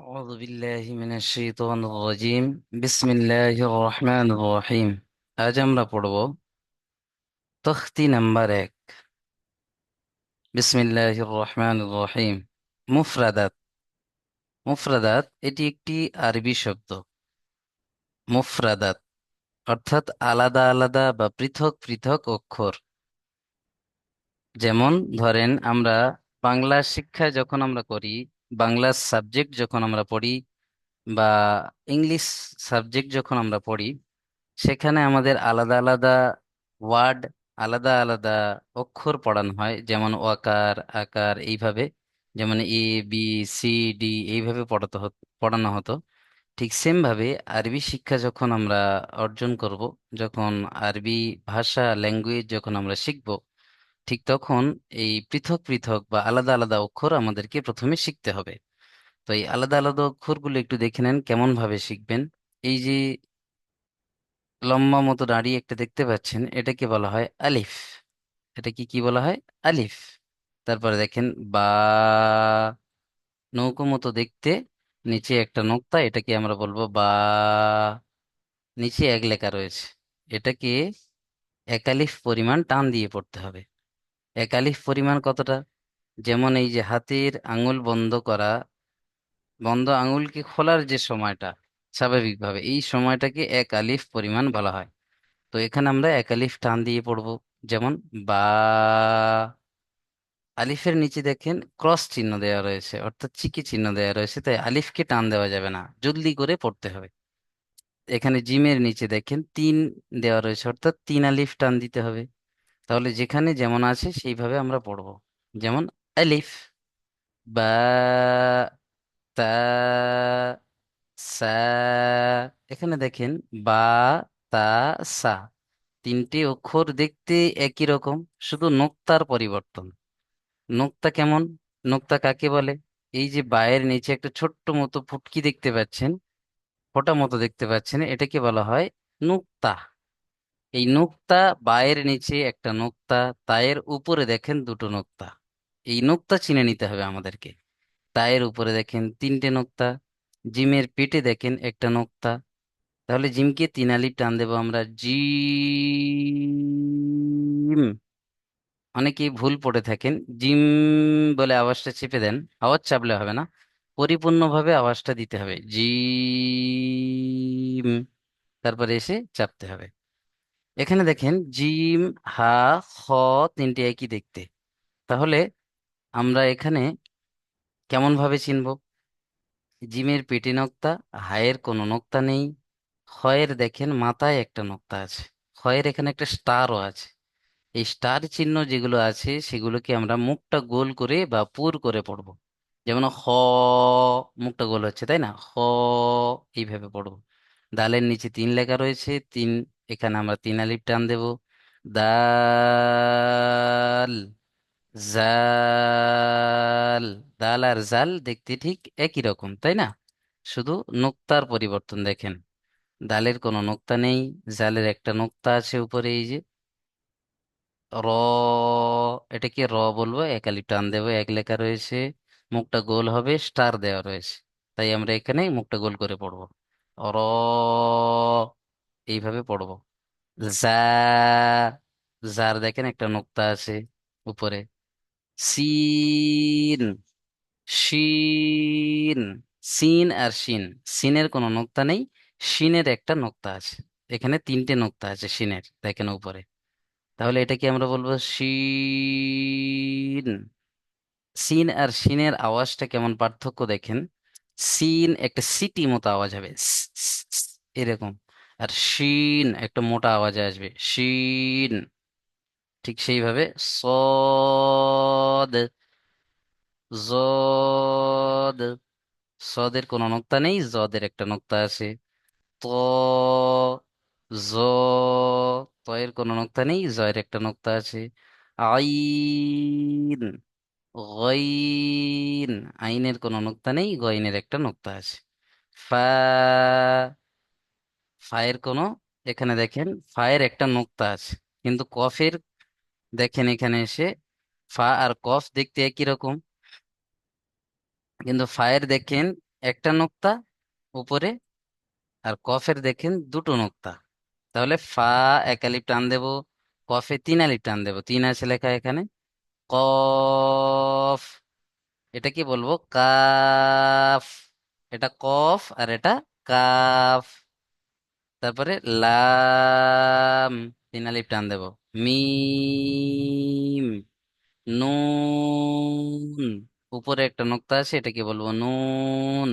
أعوذ بالله من الشيطان الرجيم بسم الله الرحمن الرحيم আজ আমরা পড়ব তখতি নাম্বার এক বিসমিল্লাহির রহমানির রহিম মুফরাদাত মুফরাদাত এটি একটি আরবি শব্দ মুফরাদাত অর্থাৎ আলাদা আলাদা বা পৃথক পৃথক অক্ষর যেমন ধরেন আমরা বাংলা শিক্ষা যখন আমরা করি বাংলা সাবজেক্ট যখন আমরা পড়ি বা ইংলিশ সাবজেক্ট যখন আমরা পড়ি, সেখানে আমাদের আলাদা আলাদা ওয়ার্ড আলাদা আলাদা অক্ষর পড়ানো হয়। যেমন ওয়াকার আকার এইভাবে। যেমন এ বি সি ডি এইভাবে পড়াতে হতো, পড়ানো হতো। ঠিক সেমভাবে আরবি শিক্ষা যখন আমরা অর্জন করব, যখন আরবি ভাষা ল্যাঙ্গুয়েজ যখন আমরা শিখব ঠিক তখন এই পৃথক পৃথক বা আলাদা আলাদা অক্ষর আমাদেরকে প্রথমে শিখতে হবে। তো এই আলাদা আলাদা অক্ষরগুলো একটু দেখে নেন কেমন ভাবে শিখবেন? এই যে লম্বা মতো দাঁড়িয়ে একটা দেখতে পাচ্ছেন, এটাকে বলা হয় আলিফ। এটা কি কি বলা হয়? আলিফ। তারপরে দেখেন, বা নৌকো মতো দেখতে নিচে একটা নোক্তা, এটাকে আমরা বলব বা, নিচে এক লেখা রয়েছে। এটাকে একালিফ পরিমাণ টান দিয়ে পড়তে হবে। এক আলিফ পরিমাণ কতটা? যেমন এই যে হাতের আঙুল বন্ধ করা, বন্ধ আঙুলকে খোলার যে সময়টা, স্বাভাবিকভাবে এই সময়টাকে এক আলিফ পরিমাণ বলা হয়। তো এখানে আমরা এক আলিফ টান দিয়ে পড়ব। যেমন বা, আলিফের নিচে দেখেন ক্রস চিহ্ন দেওয়া রয়েছে, অর্থাৎ চিকি চিহ্ন দেওয়া রয়েছে, তাই আলিফকে টান দেওয়া যাবে না, জলদি করে পড়তে হবে। এখানে জিমের নিচে দেখেন তিন দেওয়া রয়েছে, অর্থাৎ তিন আলিফ টান দিতে হবে। তাহলে যেখানে যেমন আছে সেইভাবে আমরা পড়ব। যেমন আলিফ, বা, তা, সা, এখানে দেখেন, বা, তা, সা। তিনটি অক্ষর দেখতে একই রকম, শুধু নোক্তার পরিবর্তন। নোক্তা কেমন? নোক্তা কাকে বলে? এই যে বায়ের নিচে একটা ছোট্ট মতো ফুটকি দেখতে পাচ্ছেন, ফোঁটা মতো দেখতে পাচ্ছেন, এটাকে বলা হয় নুক্তা। এই নুক্তা বায়ের নিচে একটা নোক্তা, তায়ের উপরে দেখেন দুটো নোক্তা। এই নোক্তা চিনে নিতে হবে আমাদেরকে। তায়ের উপরে দেখেন তিনটে নোক্তা, জিমের পেটে দেখেন একটা নোক্তা। তাহলে জিমকে তিন টান দেবো আমরা। জিম। অনেকেই ভুল পড়ে থাকেন। জিম বলে আওয়াজটা চেপে দেন। আওয়াজ চাপলে হবে না। পরিপূর্ণভাবে আওয়াজটা দিতে হবে। জিম। তারপরে এসে চাপতে হবে। এখানে দেখেন জিম, হা, খ তিনটি একই দেখতে। তাহলে আমরা এখানে কেমন ভাবে চিনব? জিমের পেটে নোক্তা, হায়ের কোনো নোক্তা নেই। খয়ের দেখেন মাথায় একটা নোক্তা আছে। খয়ের এখানে একটা স্টারও আছে। এই স্টার চিহ্ন যেগুলো আছে সেগুলোকে আমরা মুখটা গোল করে বা পুর করে পড়ব। যেমন হ, মুখটা গোল হচ্ছে, তাই না? হ, এইভাবে পড়ব। দালের নিচে তিন লেখা রয়েছে, তিন এখানে আমরা তিন আলিফ টান দেব। দাল, জাল, দাল আর জাল দেখতে ঠিক একই রকম, তাই না? শুধু নোক্তার পরিবর্তন দেখেন। দালের কোনো নোক্তা নেই, জালের একটা নোক্তা আছে উপরে, এই যে। র, এটাকে র বলব, এক আলিফ টান দেবো, এক লেখা রয়েছে, মুখটা গোল হবে, স্টার দেওয়া রয়েছে। তাই আমরা এখানে মুখটা গোল করে পড়ব। র এইভাবে পড়ব। জা জার দেখেন একটা নোক্তা আছে উপরে। সিন শিন সিন আর শিন সিনের কোনো নোক্তা নেই শিনের একটা নোক্তা আছে। এখানে তিনটে নোক্তা আছে শিনের দেখেন উপরে। তাহলে এটা কি আমরা বলব? শিন সিন আর শিনের আওয়াজটা কেমন পার্থক্য দেখেন? সিন একটা সিটি মতো আওয়াজ হবে। এরকম। আর শিন, একটা মোটা আওয়াজ আসবে। শিন, ঠিক সেইভাবে সদ জদ সদের কোনো নোক্তা নেই, জদের একটা নোক্তা আছে। ত, জ, তয়ের কোনো নোক্তা নেই, জয়ের একটা নোক্তা আছে। আইন, গইন, আইনের কোনো নোক্তা নেই, গইনের একটা নোক্তা আছে। ফা ফায়ের কোনো, এখানে দেখেন ফায়ের একটা নোক্তা আছে। কিন্তু কফের, দেখেন এখানে এসে, ফা আর কফ দেখতে একই রকম। কিন্তু ফায়ের দেখেন একটা নোক্তা, উপরে আর কফের দেখেন দুটো নোক্তা। তাহলে ফা এক আলিফ টান দেবো, কফে তিন আলিফ টান দেবো। তিন আছে লেখা এখানে। কফ, এটা কি বলব? কাফ। এটা কফ আর এটা কাফ। তারপরে লাম তিন আলিফ টান দেবো। মিম, নুন। উপরে একটা নোক্তা আছে এটা কি বলব নুন।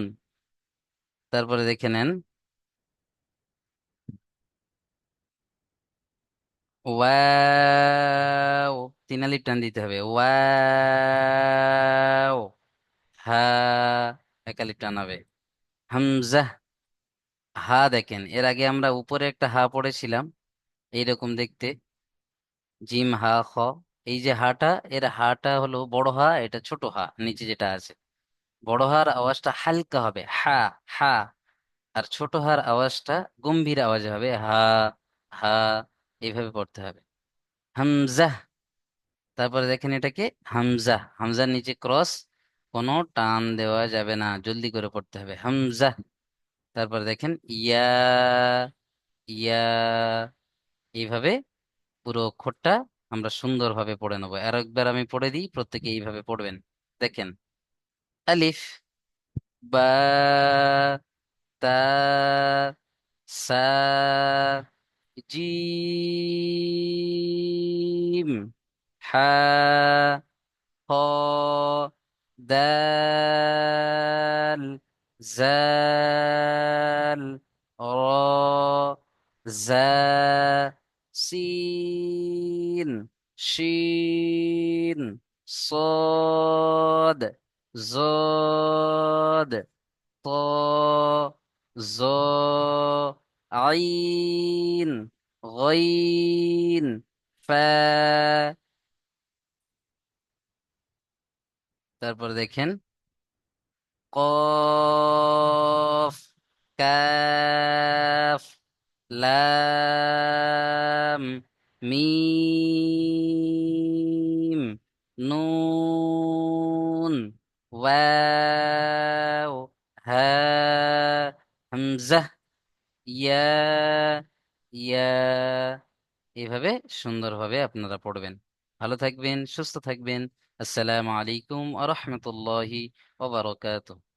তারপরে দেখে নেন। ওয়াও, তিন আলিফ টান দিতে হবে। ওয়াও, হা, এক আলিফ টান হবে। হামজা। হা দেখেন, এর আগে আমরা উপরে একটা হা পড়েছিলাম, এইরকম দেখতে। জিম, হা, খ, এই যে হাটা, এর হাটা হলো বড় হা, এটা ছোট হা, নিচে যেটা আছে। বড় হার আওয়াজটা হালকা হবে, হা হা, আর ছোট হার আওয়াজটা গম্ভীর আওয়াজে হবে, হা হা, এইভাবে পড়তে হবে। হামজা, তারপরে দেখেন এটাকে হামজা, হামজার নিচে ক্রস, কোনো টান দেওয়া যাবে না, জলদি করে পড়তে হবে। হামজা তারপর দেখেন, ইয়া ইয়া, এইভাবে পুরো অক্ষরটা আমরা সুন্দরভাবে পড়ে নেব। আর একবার আমি পড়ে দিই, প্রত্যেকে এইভাবে পড়বেন। দেখেন, আলিফ, বা, তা, সা জিম হা খ দাল জাল র জা সিন শিন صاد زاد ط ظ عين غين فا তারপর দেখেন কফ কাফ লাম মিম নুন ওয়াও হা হামজা ইয়া ইয়া এইভাবে সুন্দরভাবে আপনারা পড়বেন। ভালো থাকবেন, সুস্থ থাকবেন। আসসালামু আলাইকুম আ রহমতুল্লাহি ওয়া বারাকাতুহু।